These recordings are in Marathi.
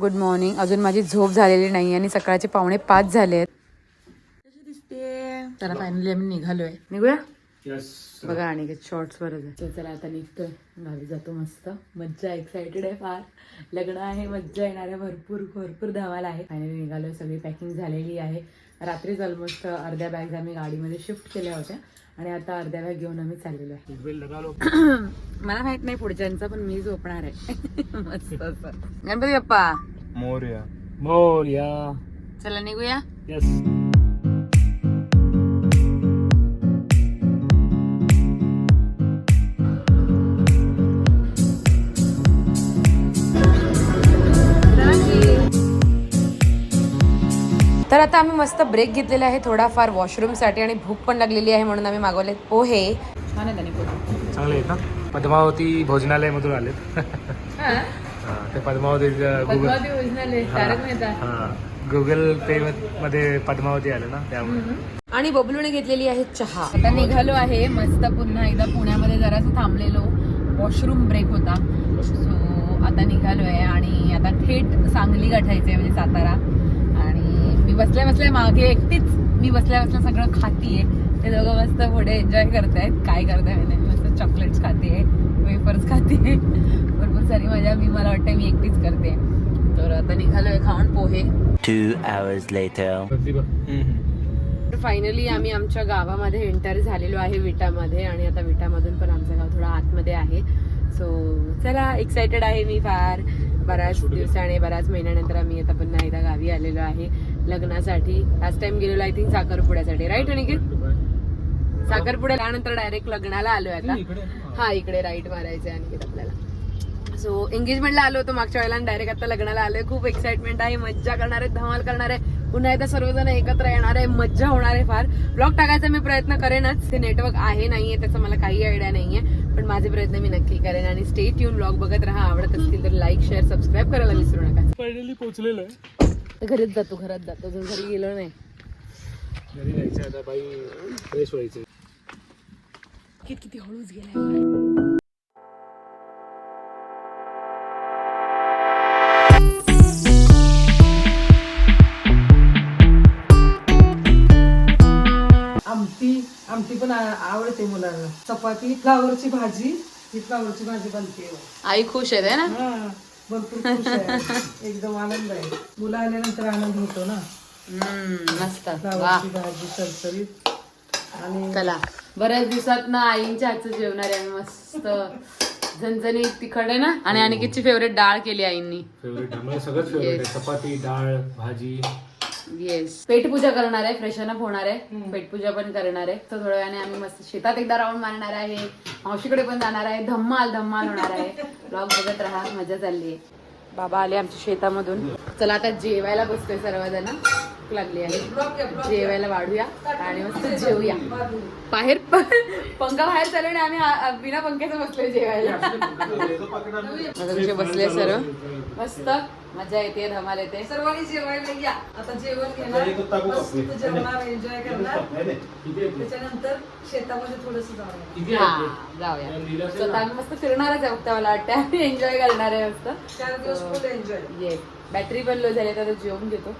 गुड मॉर्निंग अजून माझी झोप झालेली नाही आणि सकाळचे पावणे पाच झाले आहेत दिसते? चला फायनली आम्ही निघालोय. निघूया? बघा आणि शॉर्ट्स वरच आहे. तर चला आता निघतोय. गावी जातो मस्त. मज्जा एक्साइटेड आहे फार. लग्न आहे मज्जा येणार आहे भरपूर भरपूर धमाल आहे. फायनली निघालोय सगळी पॅकिंग झालेली आहे. रात्रीच ऑलमोस्ट अर्ध्या बॅग्स आम्ही गाडीमध्ये शिफ्ट केल्या होत्या. आणि आता अर्ध्या बॅग घेऊन आम्ही चाललेलो आहे. मला माहीत नाही पुढच्यांचं पण मी झोपणार आहे. मस्त गणपती बाप्पा! मोर्या मोर्या चला निघूया यस तर आता आम्ही मस्त ब्रेक घेतलेला आहे थोडाफार वॉशरूमसाठी आणि भूक पण लागलेली आहे म्हणून आम्ही मागवले पोहे. छान आहे त्याने पोहे चांगले आहेत ना? पद्मावती भोजनालय मधून आलेत. हा, ते पद्मावती गुगल हा गुगल पे मध्ये पद्मावती आले ना त्यामुळे. आणि बबलूने घेतलेली आहे चहा. आता निघालो आहे मस्त पुन्हा एकदा पुण्यामध्ये जरासं थांबलेलो. वॉशरूम ब्रेक होता. सो आता निघालो आहे आणि आता थेट सांगली गाठायचंय म्हणजे सातारा. आणि मी बसल्या बसल्या मागे एकटीच मी बसल्या बसल्या सगळं खातीये. ते दोघं मस्त पुढे एन्जॉय करतायत. काय करताय मस्त चॉकलेट्स खाते वेफर्स खाते भरपूर सारी मजा मी मला वाटतं मी एकटीच करते. तर आता निघालोय खाऊन पोहे. Two hours later. फायनली आम्ही आमच्या गावामध्ये एंटर झालेलो आहे विटामध्ये आणि आता विटामधून पण आमचं गाव थोडं आतमध्ये आहे. सो चला एक्साइटेड आहे मी फार. बऱ्याच दिवसाने बऱ्याच महिन्यानंतर आम्ही आता पुन्हा एकदा गावी आलेलो आहे. लग्नासाठी. लास्ट टाइम गेलेलो आय थिंक साखरपुड्यासाठी. राईट अनिकेत? साखरपुड्या त्यानंतर डायरेक्ट लग्नाला आलोय आता. हा इकडे राईट मारायचंय अनिकेत आपल्याला. सो एंगेजमेंटला आलो होतो मागच्या वेळेला डायरेक्ट आता लग्नाला आलोय. खूप एक्साइटमेंट आहे मज्जा करणार आहे धमाल करणार आहे. पुन्हा एकदा सर्वजण एकत्र येणार आहे मज्जा होणार आहे फार. ब्लॉग टाकायचा मी प्रयत्न करेनच ते नेटवर्क आहे नाहीये त्याचा मला काही आयडिया नाहीये. पण माझे प्रयत्न मी नक्की करेन आणि स्टेट येऊन ब्लॉग बघत राहा. आवडत असतील तर लाईक शेअर सबस्क्राईब करायला विसरू नका. फायनली पोहोचलेलो आहे. घरीच जातो घरात जातो. अजून घरी गेलो नाही. घरी जायचं आता बाई फ्रेश व्हायचं किती किती हळूच गेलाय. पण आवडते मुलांना. चपाती फ्लावरची भाजी ही फ्लावरची भाजी बनते आई खुश आहे ना? हा, भरपूर खुश आहे. एकदम आनंद आहे. मुलं आल्यानंतर आनंद होतो ना? हम्म, मस्त. वा. फ्लावरची भाजी सरसरीत आणि चला. बऱ्याच दिवसात ना आईंच्या हातचं जेवणार आहे. मस्त. झणझणीत तिखट आहे ना? आणि अनिकेतची फेवरेट डाळ केली आईंनी. फेवरेट मला सगळंच फेवरेट आहे. चपाती डाळ भाजी. येस पेटपूजा करणार आहे फ्रेशन अप होणार आहे. पेटपूजा पण करणार आहे. तर थोड्या वेळाने आम्ही मस्त शेतात एकदा राऊंड मारणार आहे. मावशीकडे पण जाणार आहे. धम्माल धम्माल होणार आहे. ब्लॉग बघत राहा. मजा चालली आहे. बाबा आले आमच्या शेतामधून. चला आता जेवायला बसतोय सर्वजण. लागली आहे. जेवायला वाढूया आणि मस्त जेवूया बाहेर पंखा बाहेर चालू आणि आम्ही बिना पंख्याचं बसलोय जेवायला. बसले सर्व. मस्त. मजा येते धमाल येते. सर्वांनी जेवायला या. आता जेवण घेणार. मस्त जेवणार एन्जॉय करणार. त्याच्यानंतर शेतामध्ये थोडस जाऊया. आता आम्ही मस्त फिरणारच आहे फक्त मला वाटतं आम्ही एन्जॉय करणार आहे मस्त. चार दिवस फुल एन्जॉय ये बॅटरी पण लो झाली तर जेवून घेतो.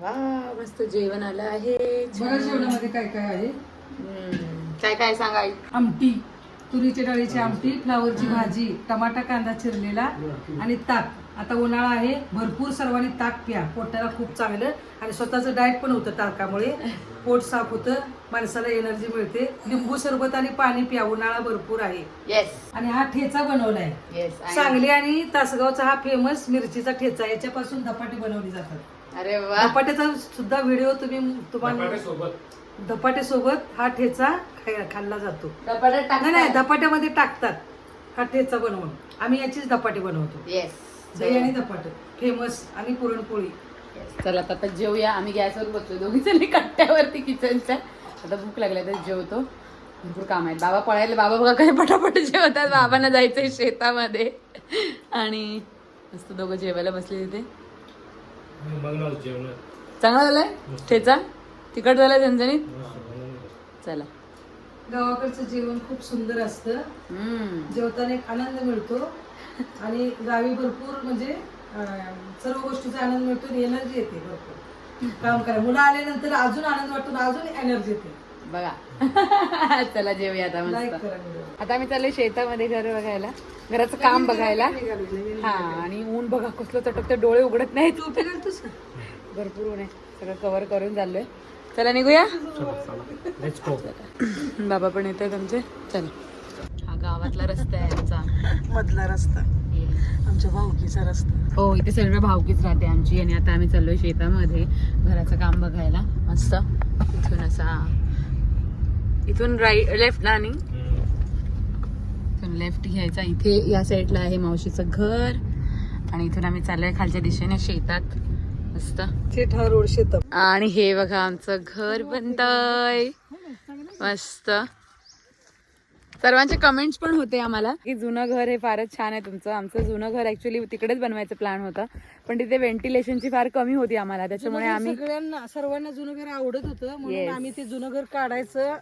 वा मस्त जेवण आलं आहे. जेवणामध्ये काय काय आहे. काय काय सांगा? आमटी. तुरीच्या डाळीची आमटी फ्लावरची भाजी टमाटा कांदा चिरलेला आणि ताक. आता उन्हाळा आहे भरपूर सर्वांनी ताक प्या. पोटाला खूप चांगलं आणि स्वतःचं डाएट पण होतं ताकामुळे. पोट साफ होतं माणसाला एनर्जी मिळते. लिंबू सरबत आणि पाणी प्या उन्हाळा भरपूर आहे. येस आणि हा ठेचा बनवलाय. सांगली आणि तासगावचा हा फेमस मिरचीचा ठेचा याच्यापासून धपाटे बनवली जातात. अरे वा. धपाट्याचा सुद्धा व्हिडिओ तुम्ही तुम्हाला सोबत धपाटे सोबत हा ठेचा खाय- खाल्ला जातो. नाही नाही धपाट्यामध्ये टाकतात. हा ठेचा बनवून. आम्ही याचीच धपाटे बनवतो. येस दही आणि धपाटे. फेमस आणि पुरणपोळी. चला आता आता जेवूया. आम्ही गॅसवर बसलो दोघी जणी कट्ट्यावरती किचनच्या. आता भूक लागल्या तर जेवतो. भरपूर काम आहेत. बाबा पळायला. बाबा बघा काय पटापट जेवतात. बाबांना जायचंय शेतामध्ये. आणि मस्त दोघं जेवायला बसले तिथे. बघणार चांगला झालाय? ठेचा? तिखट झालाय झणझणीत? चला. गावाकडचं जेवण खूप सुंदर असतं. हम्म. जेवताना एक आनंद मिळतो. आणि गावी भरपूर म्हणजे अं, सर्व गोष्टीचा आनंद मिळतो एनर्जी येते भरपूर. काम करा. मुलं आल्यानंतर अजून आनंद वाटतो आणि अजून एनर्जी येते. बघा. चला जेवूया आता मस्त. आता आम्ही चाललोय शेतामध्ये घर बघायला. घराचं काम बघायला. हा आणि ऊन बघा कसलं चटकतं डोळे उघडत नाही तू भरपूर ऊन आहे. सगळं कव्हर करून चाललोय. चला निघूया? लेट्स गो बाबा पण येत आहेत आमचे. चला. हा गावातला रस्ता आहे आमचा. मधला रस्ता. आमच्या भाऊकीचा रस्ता. हो इथे सर्व भावकीच राहते आमची. आणि आता आम्ही चाललोय शेतामध्ये. घराचं काम बघायला. मस्त. इथून असा इथून राईट लेफ्ट ना आणि इथून लेफ्ट घ्यायचा. इथे या साईडला आहे मावशीचं घर. आणि इथून आम्ही चाललोय खालच्या दिशेने शेतात. मस्त. रोड शेत आणि हे बघा आमचं घर बनतय. मस्त. सर्वांचे कमेंट्स पण होते आम्हाला. की जुनं घर हे फारच छान आहे तुमचं. आमचं जुनं घर ऍक्च्युली तिकडेच बनवायचं प्लॅन होता. पण तिथे व्हेंटिलेशनची फार कमी होती आम्हाला. त्याच्यामुळे आम्ही सगळ्यांना सर्वांना जुनं घर आवडत होतं. म्हणून. आम्ही ते जुनं घर काढायचं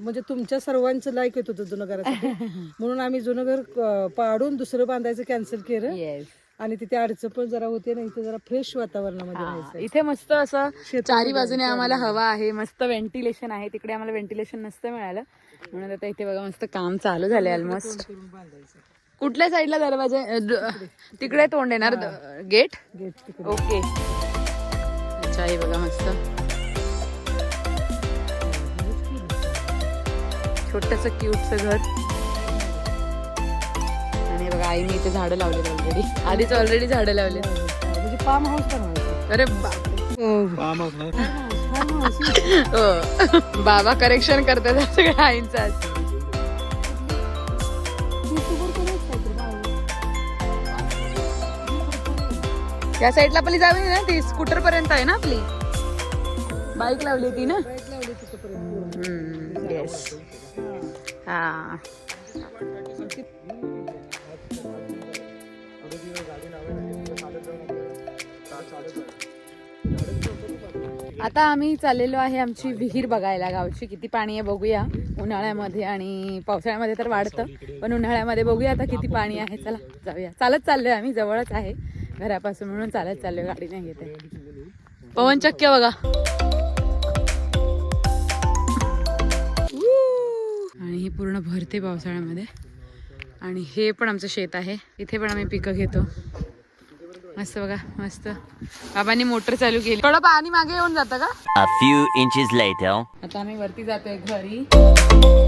म्हणजे तुमच्या सर्वांचं लाईक येत होतं जुनं घरासाठी. म्हणून आम्ही जुनं घर पाडून दुसरं बांधायचं कॅन्सल केलं. येस आणि तिथे अडचण पण जरा होते ना इथे जरा फ्रेश वातावरणामध्ये इथे मस्त असं चारी बाजूने आम्हाला हवा आहे मस्त व्हेंटिलेशन आहे. तिकडे आम्हाला व्हेंटिलेशन नसतं मिळालं. म्हणून आता इथे बघा मस्त काम चालू झालंय ऑलमोस्ट कुठल्या साईडला दरवाजा? तिकडे तोंड येणार? गेट? Gate okay. अच्छा हे बघा मस्त. छोटस क्यूटच घर. आणि हे बघा आईने इथे झाडं लावलेली ऑलरेडी आधीच ऑलरेडी झाडं लावले म्हणजे फार्म हाऊस बनवायचं. अरे हो. बाबा करेक्शन करतात सगळ्या आईंचा. या साईडला आपली जावी ना ती स्कूटर पर्यंत आहे ना आपली. बाईक लावली ती ना? येस हा. आता आम्ही चाललेलो आहे आमची विहीर बघायला गावची. किती पाणी आहे बघूया. उन्हाळ्यामध्ये आणि पावसाळ्यामध्ये तर वाढतं. पण उन्हाळ्यामध्ये बघूया आता किती पाणी आहे. चला जाऊया. चालत चाललोय आम्ही जवळच आहे. घरापासून म्हणून चालत चाललोय गाडी नाही घेते पवन चक्क्य बघा. आणि ही पूर्ण भरते पावसाळ्यामध्ये. आणि हे पण आमचं शेत आहे. इथे पण आम्ही पिकं घेतो. मस्त बघा मस्त. बाबांनी मोटर चालू केली. थोडं पाणी मागे येऊन जातं का? A few inches later. आता आम्ही वरती जातोय घरी.